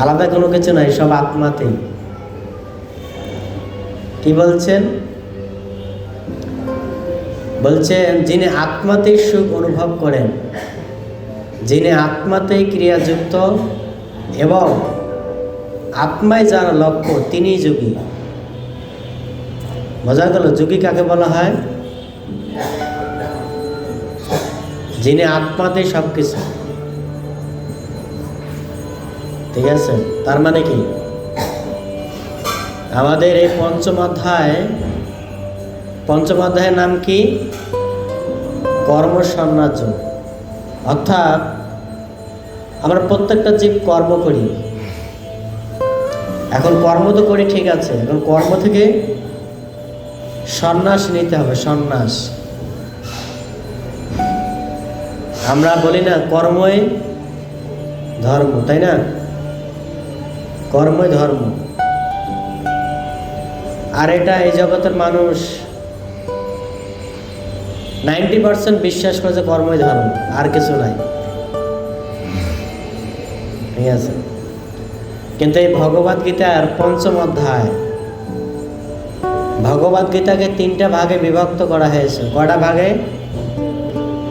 আলাদা কোনো কিছু নাই, সব আত্মাতেই। কি বলছেন? বলছেন, যিনি আত্মাতেই সুখ অনুভব করেন, যিনি আত্মাতেই ক্রিয়াযুক্ত এবং আত্মায় যার লক্ষ্য, তিনিই যোগী। বোঝা গেল, যোগী কাকে বলা হয়? যিনি আত্মাতেই সব কিছু ঠিক আছে? তার মানে কি? আমাদের এই পঞ্চম অধ্যায়, পঞ্চম অধ্যায়ের নাম কি? কর্ম সাম্রাজ্য অর্থাৎ আমরা প্রত্যেকটা জীব কর্ম করি। এখন কর্ম তো করি, ঠিক আছে। এখন কর্ম থেকে সন্ন্যাস নিতে হবে, সন্ন্যাস। আমরা বলি না কর্মই ধর্ম, তাই না? কর্মই ধর্ম। আর এটা এই জগতের মানুষ নাইনটি পার্সেন্ট বিশ্বাস করে যে কর্মই ধর্ম, আর কিছু নাই। ঠিক আছে? কিন্তু এই ভগবদ গীতার পঞ্চম অধ্যায় ভগবদ গীতাকে তিনটা ভাগে বিভক্ত করা হয়েছে। কটা ভাগে?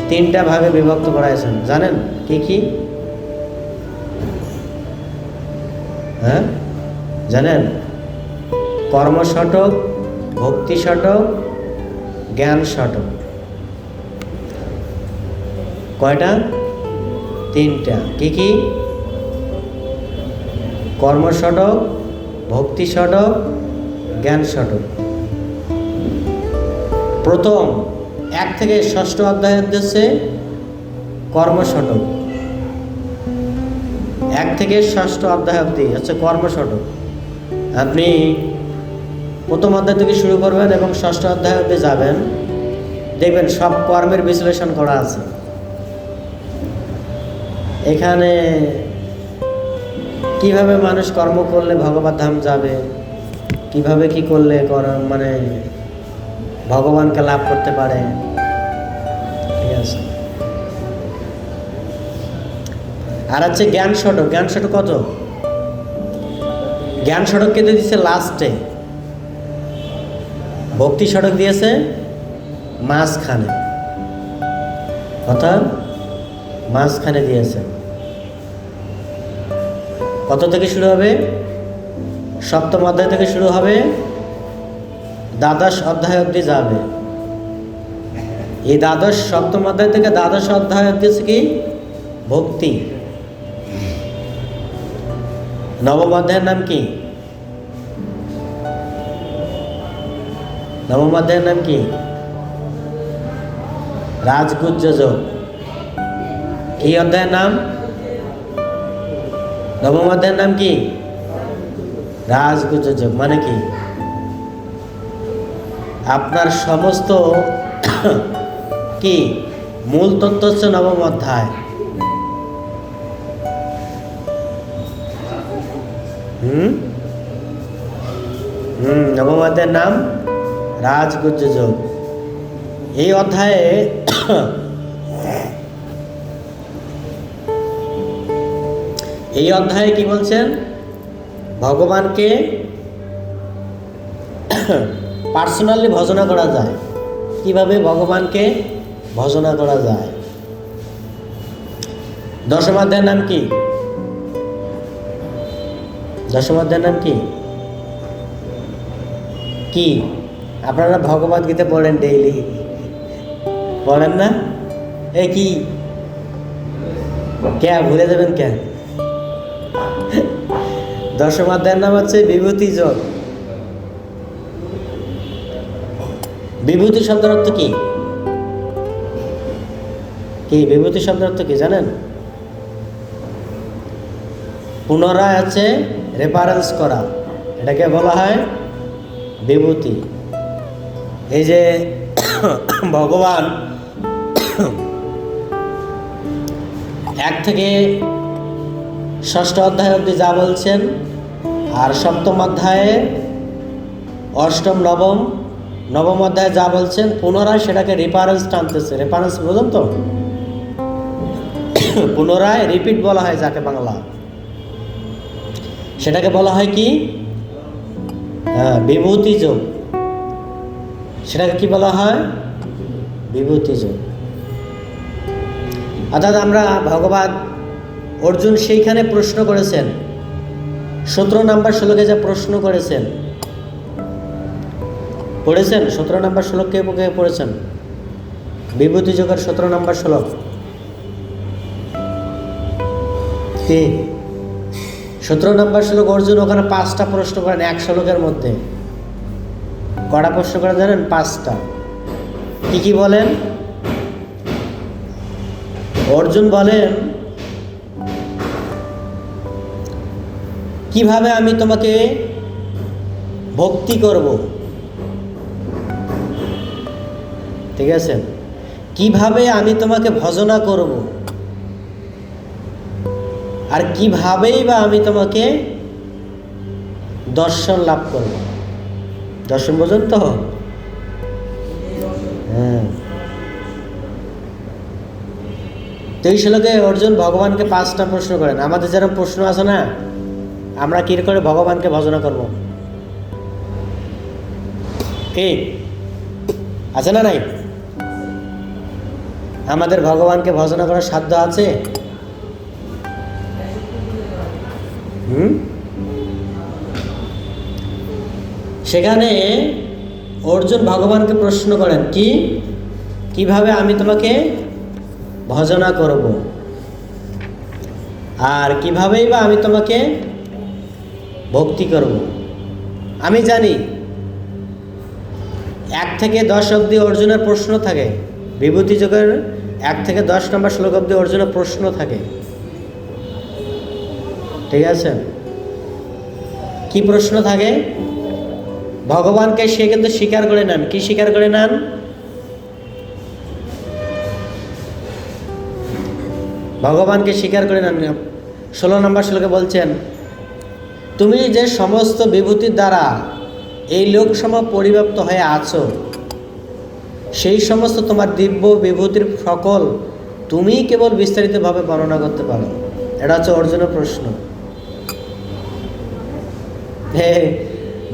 তিনটা ভাগে বিভক্ত করা হয়েছে। জানেন কি কি? হ্যাঁ? জানেন? কর্ম শটক ভক্তি শটক জ্ঞান শটক কয়টা? তিনটা। কি কি? কর্ম শটক ভক্তি শটক জ্ঞান শটক প্রথম, এক থেকে ষষ্ঠ অধ্যায়ের উদ্দেশ্যে কর্ম শটক এক থেকে ষষ্ঠ অধ্যায় অবধি, হচ্ছে কর্মশট আপনি প্রথম অধ্যায় থেকে শুরু করবেন এবং ষষ্ঠ অধ্যায় অবধি যাবেন। দেখবেন সব কর্মের বিশ্লেষণ করা আছে। এখানে কীভাবে মানুষ কর্ম করলে ভগবত ধাম যাবে, কীভাবে কি করলে কর- মানে ভগবানকে লাভ করতে পারে, ঠিক আছে। আর আছে জ্ঞান সড়ক জ্ঞান সড়ক কত? জ্ঞান সড়ক কিন্তু দিচ্ছে লাস্টে ভক্তি সড়ক দিয়েছে মাঝখানে। অর্থাৎ মাঝখানে দিয়েছে। কত থেকে শুরু হবে? সপ্তম অধ্যায় থেকে শুরু হবে। দ্বাদশ অধ্যায় অবধি যাবে। এই দ্বাদশ, সপ্তম অধ্যায় থেকে দ্বাদশ অধ্যায় অবধি হচ্ছে কি? ভক্তি। নবম অধ্যায়ের নাম কি? নবম অধ্যায়ের নাম কি? রাজগুজ্জ যোগ এই অধ্যায়ের নাম? নবম অধ্যায়ের নাম কি? রাজগুজ্জ যোগ মানে কি? আপনার সমস্ত কি মূল তত্ত্ব হচ্ছে নবম অধ্যায়। হুম? হুম নাম রাজগুজ্জ যোগ এই অধ্যায়ে এই অধ্যায়ে কি বলছেন? ভগবানকে পার্সোনালি ভজনা করা যায়। কীভাবে ভগবানকে ভজনা করা যায়? দশম অধ্যায়ের নাম কি? দশম অধ্যায়ের নাম কি? কি? আপনারা ভগবদ গীতা পড়েন ডেইলি পড়েন না? এ কি? কে, ভুলে যাবেন কেন দশম অধ্যায়ের নাম হচ্ছে বিভূতি যোগ। বিভূতি শব্দের অর্থ কি? কি, বিভূতি শব্দের অর্থ কি জানেন? পুনরায় আছে রেফারেন্স করা। এটাকে বলা হয় বিভূতি। এই যে ভগবান এক থেকে ষষ্ঠ অধ্যায় অবধি যা বলছেন, আর সপ্তম অধ্যায়ে অষ্টম, নবম নবম অধ্যায়ে যা বলছেন, পুনরায় সেটাকে রেফারেন্স টানতেছে। রেফারেন্স বুঝুন তো? পুনরায় রিপিট বলা হয় যাকে বাংলা। সেটাকে বলা হয় কি? হ্যাঁ বিভূতি যোগ সেটাকে কি বলা হয়? বিভূতি যোগ অর্থাৎ আমরা ভগবান অর্জুন সেইখানে প্রশ্ন করেছেন। সতেরো নাম্বার শ্লোকে যা প্রশ্ন করেছেন। পড়েছেন? সতেরো নাম্বার শ্লোক কে কে পড়েছেন? বিভূতি যোগের সতেরো নাম্বার শ্লোক? কি? সতেরো নম্বর শ্লোক, অর্জুন ওখানে পাঁচটা প্রশ্ন করেন, এক শ্লোকের মধ্যে। কটা প্রশ্ন করেন জানেন? পাঁচটা। কি কি বলেন? অর্জুন বলেন, কীভাবে আমি তোমাকে ভক্তি করব? ঠিক আছে? কীভাবে আমি তোমাকে ভজনা করব? আর কিভাবেই বা আমি তোমাকে দর্শন লাভ করব? দর্শন বোঝেন তো? হ্যাঁ। তো এই শ্লোকে অর্জুন ভগবানকে পাঁচটা প্রশ্ন করেন। আমাদের যেরকম প্রশ্ন আছে না, আমরা কী করে ভগবানকে ভজনা করব? কি আছে না নাই? আমাদের ভগবানকে ভজনা করার সাধ্য আছে? হুম? সেখানে অর্জুন ভগবানকে প্রশ্ন করেন, কি? কীভাবে আমি তোমাকে ভজনা করব? আর কিভাবেই বা আমি তোমাকে ভক্তি করব? আমি জানি, এক থেকে দশ অবধি অর্জুনের প্রশ্ন থাকে। বিভূতি যোগের এক থেকে দশ নম্বর শ্লোক অবধি অর্জুনের প্রশ্ন থাকে। ঠিক আছে? কি প্রশ্ন থাকে? ভগবানকে সে কিন্তু স্বীকার করে নেন। কি স্বীকার করে নেন? ভগবানকে স্বীকার করে নেন। ষোলো নম্বর শ্লোকে বলছেন, তুমি যে সমস্ত বিভূতির দ্বারা এই লোকসভা পরিব্যাপ্ত হয়ে আছো, সেই সমস্ত তোমার দিব্য বিভূতির সকল তুমিই কেবল বিস্তারিতভাবে বর্ণনা করতে পারো। এটা হচ্ছে অর্জুনের প্রশ্ন।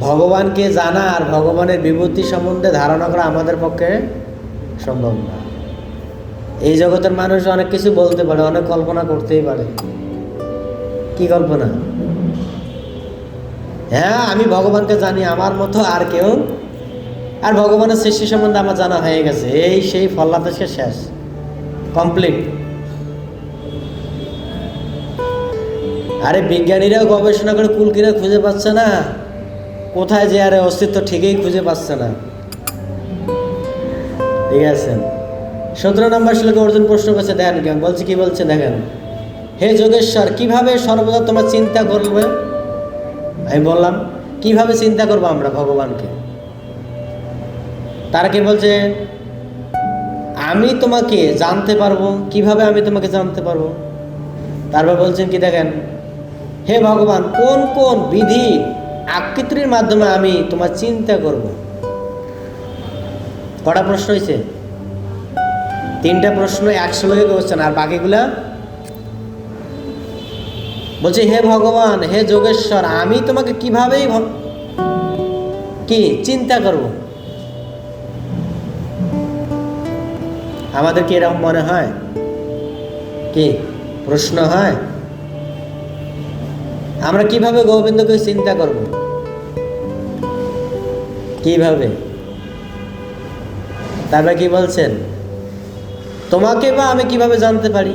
ভগবানকে জানা আর ভগবানের বিভূতি সম্বন্ধে ধারণা করা আমাদের পক্ষে সম্ভব না। এই জগতের মানুষ অনেক কিছু বলতে পারে, অনেক কল্পনা করতেই পারে। কি কল্পনা? হ্যাঁ আমি ভগবানকে জানি, আমার মতো আর কেউ? আর ভগবানের সৃষ্টি সম্বন্ধে আমার জানা হয়ে গেছে, এই সেই ফল্লাদেশকে শেষ কমপ্লিট আরে বিজ্ঞানীরাও গবেষণা করে কুল কিনে খুঁজে পাচ্ছে না। কোথায় যে আরে অস্তিত্ব ঠিকই খুঁজে পাচ্ছে না। ঠিক আছে। সতেরো নম্বর শ্লোকে অর্জুন প্রশ্ন করছে কেন বলছে কি বলছে, দেখেন। হে যোগেশ্বর, কীভাবে সর্বদা তোমার চিন্তা করবে? আমি বললাম, কীভাবে চিন্তা করব আমরা ভগবানকে? তারা কি বলছে, আমি তোমাকে জানতে পারব, কীভাবে আমি তোমাকে জানতে পারব? তারপর বলছেন কি, দেখেন হে ভগবান, কোন কোন বিধি আকৃতির মাধ্যমে আমি তোমার চিন্তা করব? কটা প্রশ্ন হয়েছে? তিনটা প্রশ্ন একশো লোকে করছেন, আর বাকিগুলা? বলছে, হে ভগবান, হে যোগেশ্বর, আমি তোমাকে কিভাবেই কি চিন্তা করব? আমাদের কি এরকম মনে হয়? কি প্রশ্ন হয়? আমরা কীভাবে গোবিন্দকে চিন্তা করব? কীভাবে? তারপরে কি বলছেন? তোমাকে বা আমি কীভাবে জানতে পারি?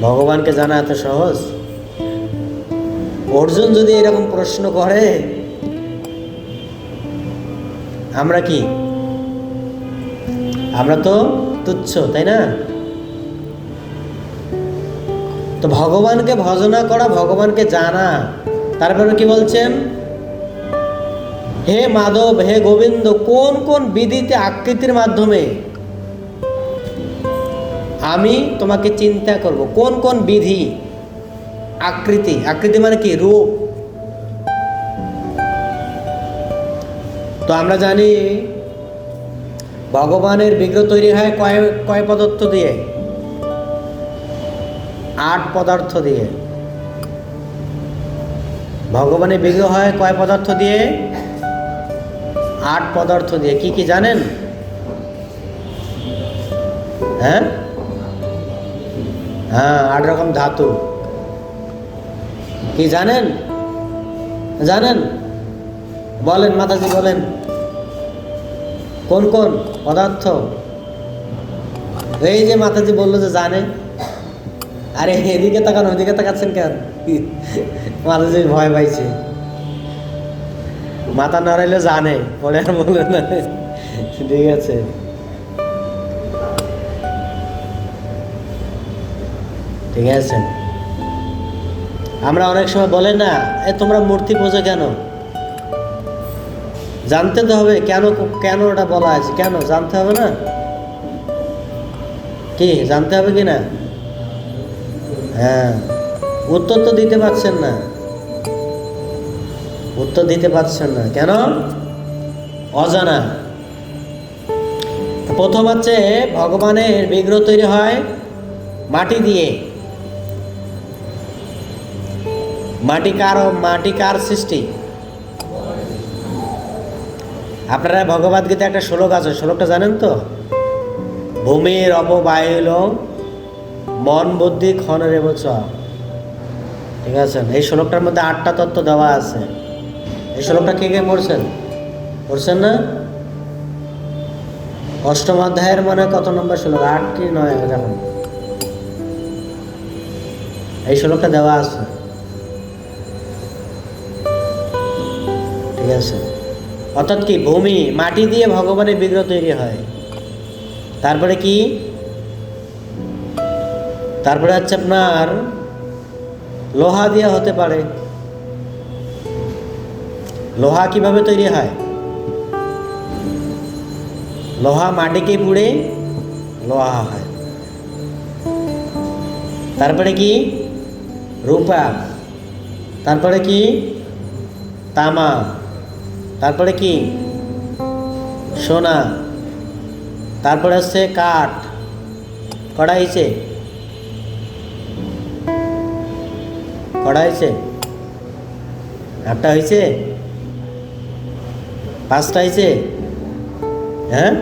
ভগবানকে জানা এত সহজ? অর্জুন যদি এরকম প্রশ্ন করে, আমরা কি? আমরা তো তুচ্ছ, তাই না? তো ভগবানকে ভজনা করা, ভগবানকে জানা। তারপরে কি বলছেন? হে মাধব, হে গোবিন্দ, কোন কোন বিধিতে আকৃতির মাধ্যমে আমি তোমাকে চিন্তা করব? কোন কোন বিধি? আকৃতি। আকৃতি মানে কি? রূপ। তো আমরা জানি, ভগবানের বিগ্রহ তৈরি হয় কয় কয় পদার্থ দিয়ে? আট পদার্থ দিয়ে। ভগবানের বিগ্রহ হয় কয় পদার্থ দিয়ে? আট পদার্থ দিয়ে। কি কি জানেন? হ্যাঁ? হ্যাঁ আট রকম ধাতু। কি জানেন? জানেন? বলেন মাতাজি, বলেন। কোন কোন পদার্থ? এই যে মাতাজি বলল যে জানে। আরে এদিকে তাকান, ওইদিকে তাকাচ্ছেন কেন? মাতাজি ভয় পাইছে। মাথা নাড়াইলে জানে, পরে আর বলে না। ঠিক আছে। ঠিক আছে। আমরা অনেক সময় বলে না, এ তোমরা মূর্তি পুজো কেন? জানতে তো হবে, কেন কেন ওটা বলা আছে কেন? জানতে হবে না? কি, জানতে হবে কি না? হ্যাঁ। উত্তর তো দিতে পারছেন না। উত্তর দিতে পারছেন না। কেন? অজানা। প্রথম হচ্ছে, ভগবানের বিগ্রহ তৈরি হয় মাটি দিয়ে। মাটি কার মাটি কার সৃষ্টি? আপনারা ভগবদ গীতা একটা শ্লোক আছে। শ্লোকটা জানেন তো? ভূমির অপবায়ুল মন, বুদ্ধি ক্ষণের চ ঠিক আছে? এই শ্লোকটার মধ্যে আটটা তত্ত্ব দেওয়া আছে। এই শ্লোকটা কে কে পড়ছেন? পড়ছেন না? অষ্টম অধ্যায়ের মানে কত নম্বর শ্লোক? আট কি নয়? এরকম এই শ্লোকটা দেওয়া আছে। ঠিক আছে? অর্থাৎ কি? ভূমি, মাটি দিয়ে ভগবানের বিগ্রহ তৈরি হয়। তারপরে কি? তারপরে হচ্ছে আপনার লোহা দিয়ে হতে পারে। লোহা কীভাবে তৈরি হয়? লোহা মাটিকে পুড়ে লোহা হয়। তারপরে কি? রূপা। তারপরে কি? তামা। তারপরে কি? সোনা। তারপরে হচ্ছে কাঠ। কড়া কড়া হয়েছে আটটা হয়েছে পাঁচটা হয়েছে হ্যাঁ?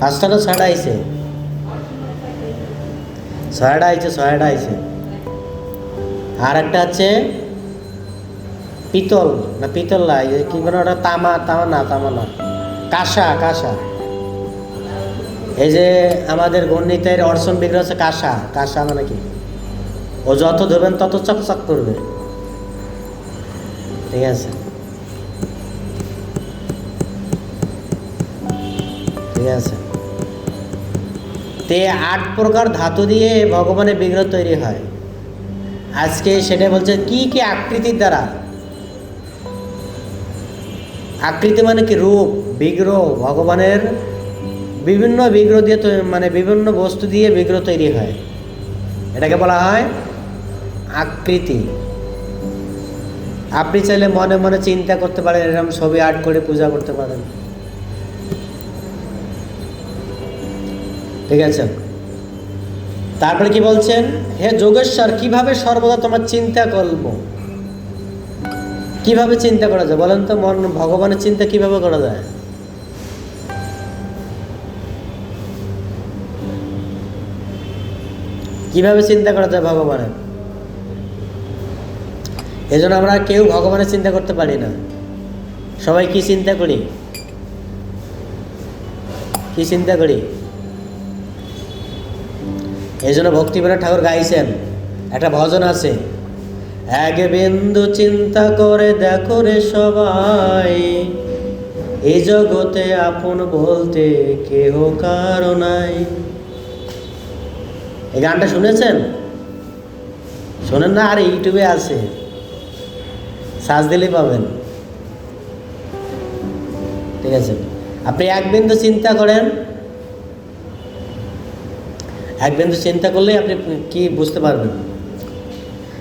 পাঁচটা তো ছয়টা হয়েছে ছয়টা হয়েছে ছয়টা হয়েছে আর একটা হচ্ছে পিতল, না পিতল না কি বলে ওটা? তামা তামা না তামা না। কাঁসা কাঁসা। এই যে আমাদের গণিতের অর্চন বিগ্রহ হচ্ছে কাঁসা কাঁসা মানে কি? ও যত ধরবেন, তত চকচক করবে। ঠিক আছে? ঠিক আছে? তে আট প্রকার ধাতু দিয়ে ভগবানের বিগ্রহ তৈরি হয়। আজকে সেটা বলছে, কি কি আকৃতির দ্বারা? আকৃতি মানে কি? রূপ, বিগ্রহ, ভগবানের বিভিন্ন বিগ্রহ দিয়ে মানে বিভিন্ন বস্তু দিয়ে বিগ্রহ তৈরি হয়। এটাকে বলা হয় আকৃতি। আপনি চাইলে মনে মনে চিন্তা করতে পারেন, এরকম ছবি আর্ট করে পূজা করতে পারেন। ঠিক আছে? তারপরে কি বলছেন? হে যোগেশ্বর, কীভাবে সর্বদা তোমার চিন্তা করব? কীভাবে চিন্তা করা যায়? বলেন তো, মন, ভগবানের চিন্তা কীভাবে করা যায়? কীভাবে চিন্তা করা যায় ভগবানের? এই জন্য আমরা কেউ ভগবানের চিন্তা করতে পারি না। সবাই কি চিন্তা করি? কি চিন্তা করি? এই জন্য ভক্তিবিনোদ ঠাকুর গাইছেন, একটা ভজন আছে, এক বিন্দু চিন্তা করে দেখো রে সবাই এই জগতে আপন বলতে কেহ কারও নাই। এই গানটা শুনেছেন? শোনেন না, আর ইউটিউবে আছে। দিলেই পাবেন। ঠিক আছে? আপনি এক বিন্দু চিন্তা করেন। এক বিন্দু চিন্তা করলেই আপনি কি বুঝতে পারবেন।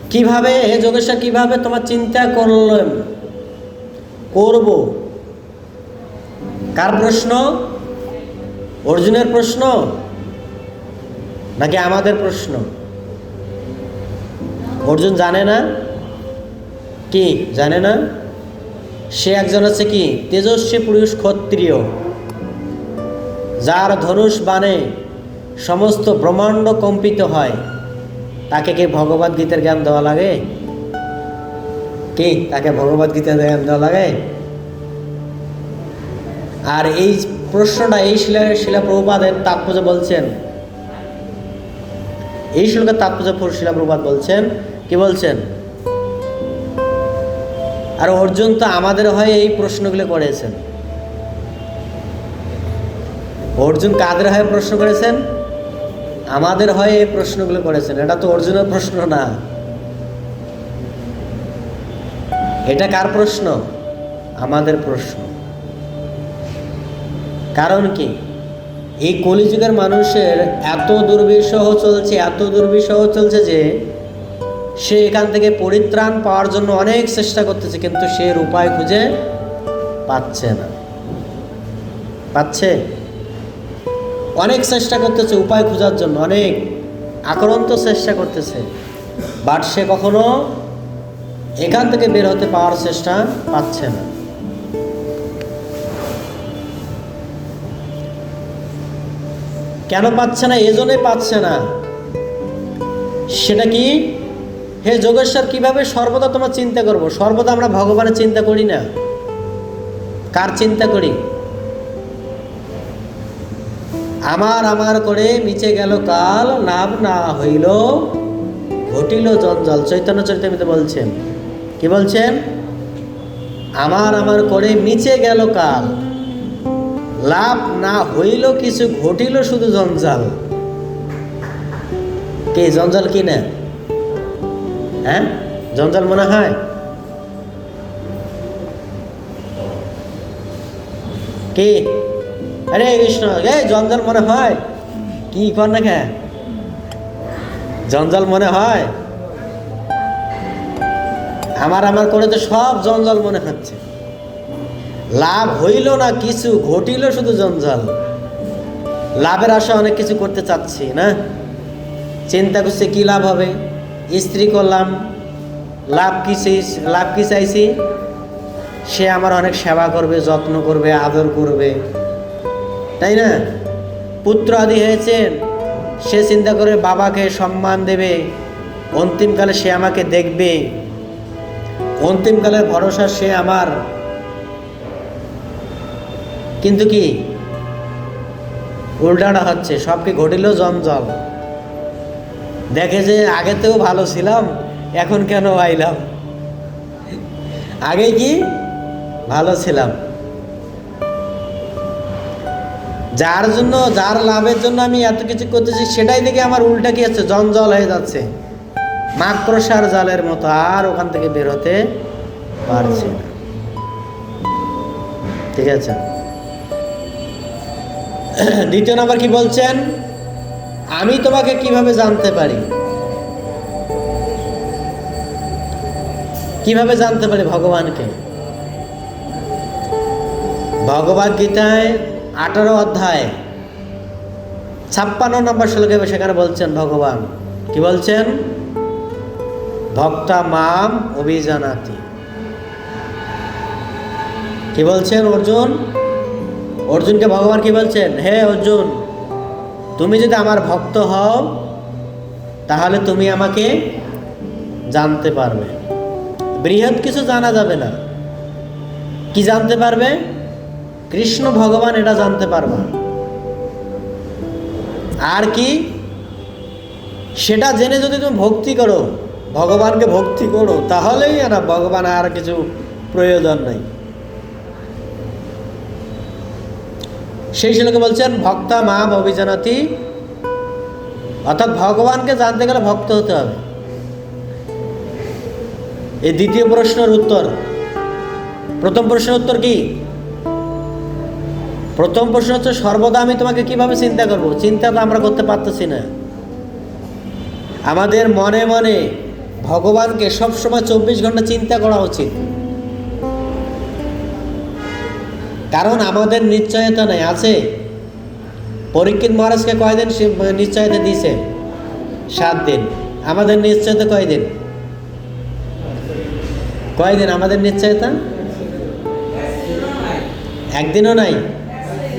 কীভাবে, হে যোগেশ্বর, কীভাবে তোমার চিন্তা করলেন করব। কার প্রশ্ন? অর্জুনের প্রশ্ন? নাকি আমাদের প্রশ্ন? অর্জুন জানে না? কি, জানে না? সে একজন আছে কি? তেজস্বী পুরুষ ক্ষত্রিয়, যার ধনুষ বানে সমস্ত ব্রহ্মাণ্ড কম্পিত হয়। তাকে কি ভগবদ গীতার জ্ঞান দেওয়া লাগে? কি, তাকে ভগবদ গীতার জ্ঞান দেওয়া লাগে? আর এই প্রশ্নটা এই শিলা শিলা প্রভুপাদের তাৎপর্য বলছেন। এই শ্লোকের তাৎপর্য শিলা প্রভুপাত বলছেন, কি বলছেন? আর অর্জুন তো আমাদের হয়ে এই প্রশ্নগুলো করেছেন। অর্জুন কাদের হয়ে প্রশ্ন করেছেন? আমাদের হয়ে এই প্রশ্নগুলো করেছেন। এটা তো অর্জুনের প্রশ্ন না। এটা কার প্রশ্ন? আমাদের প্রশ্ন। কারণ কি? এই কলিযুগের মানুষের এত দুর্বিষহ চলছে, এত দুর্বিষহ চলছে যে সে এখান থেকে পরিত্রাণ পাওয়ার জন্য অনেক চেষ্টা করতেছে, কিন্তু সে এর উপায় খুঁজে পাচ্ছে না। পাচ্ছে? অনেক চেষ্টা করতেছে উপায় খোঁজার জন্য, অনেক আক্রান্ত চেষ্টা করতেছে। বাট সে কখনো এখান থেকে বের হতে পাওয়ার চেষ্টা পাচ্ছে না। কেন পাচ্ছে না? এজন্যই পাচ্ছে না। সেটা কি? হে যোগেশ্বর, কীভাবে সর্বদা তোমার চিন্তা করব? সর্বদা আমরা ভগবানের চিন্তা করি না। কার চিন্তা করি? আমার আমার করে মিচে গেল কাল লাভ না হইল, ঘটিল জঞ্জাল। চৈতন্য চরিতামিতে বলছেন, কি বলছেন? আমার আমার করে মিচে গেল কাল, লাভ না হইল কিছু, ঘটিল শুধু জঞ্জাল। কে, জঞ্জাল কি না হ্যাঁ? জঞ্জাল মনে হয়? কি? আরে কৃষ্ণ এই জঞ্জাল মনে হয়? কি কর না কে? জঞ্জাল মনে হয়? আমার আমার করে তো সব জঞ্জাল মনে হচ্ছে। লাভ হইল না কিছু, ঘটিল শুধু জঞ্জাল। লাভের আশা অনেক কিছু করতে চাচ্ছি, না? চিন্তা করছে কি লাভ হবে? স্ত্রী করলাম, লাভ কি লাভ কি চাইছি? সে আমার অনেক সেবা করবে, যত্ন করবে, আদর করবে। তাই না? পুত্র আদি হয়েছেন সে চিন্তা করে বাবাকে সম্মান দেবে। অন্তিমকালে সে আমাকে দেখবে। অন্তিমকালের ভরসা সে আমার। কিন্তু কি? উল্টাটা হচ্ছে সব কি ঘটিল জঞ্জল। দেখে যে আগে আগেতেও ভালো ছিলাম, এখন কেন আইলাম আগে কি? ভালো ছিলাম। যার জন্য, যার লাভের জন্য আমি এত কিছু করতেছি, সেটাই দেখে আমার উল্টা কি আছে? জঞ্জল হয়ে যাচ্ছে। মাকড়সার জালের মতো আর ওখান থেকে বের হতে পারছি না। ঠিক আছে? দ্বিতীয় নাম্বার কি বলছেন? আমি তোমাকে কীভাবে জানতে পারি? কীভাবে জানতে পারি ভগবানকে? ভগবদ গীতায় আঠারো অধ্যায়, ছাপ্পান্ন নম্বর শ্লোকে সেখানে বলছেন ভগবান। কি বলছেন? ভক্তা মাম অভিজানাতি। কি বলছেন অর্জুন? অর্জুনকে ভগবান কি বলছেন? হে অর্জুন তুমি যদি আমার ভক্ত হও, তাহলে তুমি আমাকে জানতে পারবে। বৃহৎ কিছু জানা যাবে না। কি জানতে পারবে? কৃষ্ণ ভগবান এটা জানতে পারবা। আর কি? সেটা জেনে যদি তুমি ভক্তি করো, ভগবানকে ভক্তি করো, তাহলেই না, ভগবান আর কিছু প্রয়োজন নাই। সেই শ্লোকে বলছেন, ভক্তা মা অভিজানাতি। অর্থাৎ ভগবানকে জানতে গেলে ভক্ত হতে হবে। এই দ্বিতীয় প্রশ্নের উত্তর। প্রথম প্রশ্নের উত্তর কি? প্রথম প্রশ্ন হচ্ছে, সর্বদা আমি তোমাকে কীভাবে চিন্তা করব? চিন্তা তো আমরা করতে পারতেছি না। আমাদের মনে মনে ভগবানকে সবসময় চব্বিশ ঘণ্টা চিন্তা করা উচিত। কারণ আমাদের নিশ্চয়তা নাই, আছে। পরীক্ষিত মহারাজকে কয়দিন নিশ্চয়তা দিয়েছে সাত দিন। আমাদের নিশ্চয়তা কয়দিন? কয়দিন আমাদের নিশ্চয়তা? একদিনও নাই।